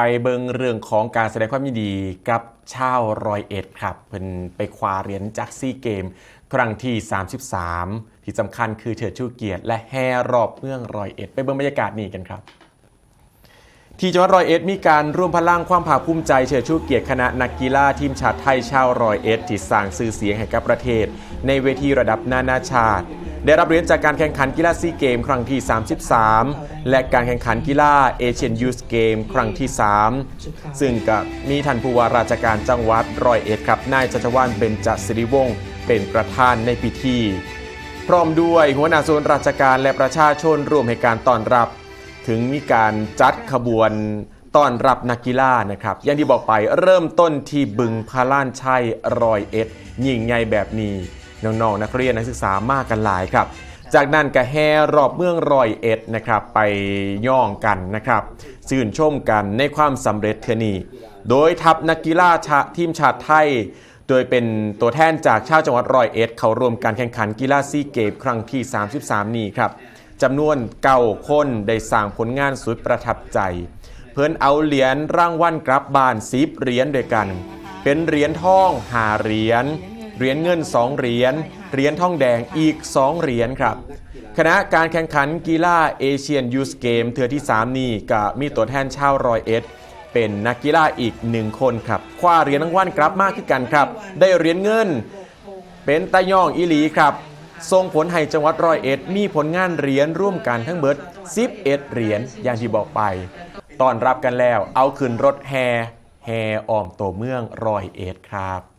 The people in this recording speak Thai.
ไปเบิงเรื่องของการแสดงความยินดีกับชาวรอยเอ็ดครับเพิ่นไปคว้าเหรียญจากซีเกม ครั้งที่ 33 ที่สำคัญคือเฉิดชูเกียรติ และแห่รอบเมืองรอยเอ็ด ไปเบิงบรรยากาศนี้กันครับที่จังหวัดร้อยเอ็ดมีการร่วมพลังความภาคภูมิใจเชิดชูเกียรติคณะนักกีฬาทีมชาติไทยชาวร้อยเอ็ดที่สร้างชื่อเสียงให้กับประเทศ ในเวทีระดับนานาชาติ ได้รับเหรียญจากการแข่งขันกีฬาซีเกม ครั้งที่ 33 และการแข่งขันกีฬาเอเชียนยูสเกม ครั้งที่ 3 ซึ่งก็มีท่านผู้ว่าราชการจังหวัดร้อยเอ็ดครับนายจัจวานเบญจศิริวงศ์เป็นประธานในพิธี พร้อมด้วยหัวหน้าส่วนราชการและประชาชนร่วมให้การต้อนรับ ถึงมีการจัดขบวนต้อนรับนักกีฬานะครับ อย่างที่บอกไปเริ่มต้นที่บึงพาล่านชัยรอยเอ็ด ยิ่งใหญ่แบบนี้ น้องๆนักเรียนนักศึกษามากกันหลายครับ จากนั้นก็แห่รอบเมืองรอยเอ็ดนะครับไปย่องกันนะครับชื่นชมกันในความสำเร็จเทนีโดยทัพนักกีฬาทีมชาติไทย โดยเป็นตัวแทนจากชาวจังหวัดรอยเอ็ด เข้าร่วมการแข่งขันกีฬาซีเกมครั้งที่ 33 นี้ครับจำนวนเก้าคนได้สร้างผลงานสุดประทับใจ เพื่อนเอาเหรียญรางวัลกลับบ้านสิบเหรียญด้วยกัน เป็นเหรียญทองหาเหรียญ เหรียญเงิน 2 เหรียญ เหรียญทองแดงอีก 2 เหรียญครับ คณะการแข่งขันกีฬาเอเชียนยูสเกมเทือที่ 3 นี้ก็มีตัวแทนชาวรอยเอ็ดเป็นนักกีฬาอีกหนึ่งคนครับ คว้าเหรียญรางวัลกลับมากขึ้นกันครับ ได้เหรียญเงิน เป็นตะย่องอีหลีครับส่งผลให้จังหวัดร้อยเอ็ดมีผลงานเหรียญร่วมกันทั้งเบิด 11 เหรียญอย่างที่บอกไป ตอนรับกันแล้วเอาขึ้นรถแฮแฮอ้อมตัวเมืองร้อยเอ็ดครับ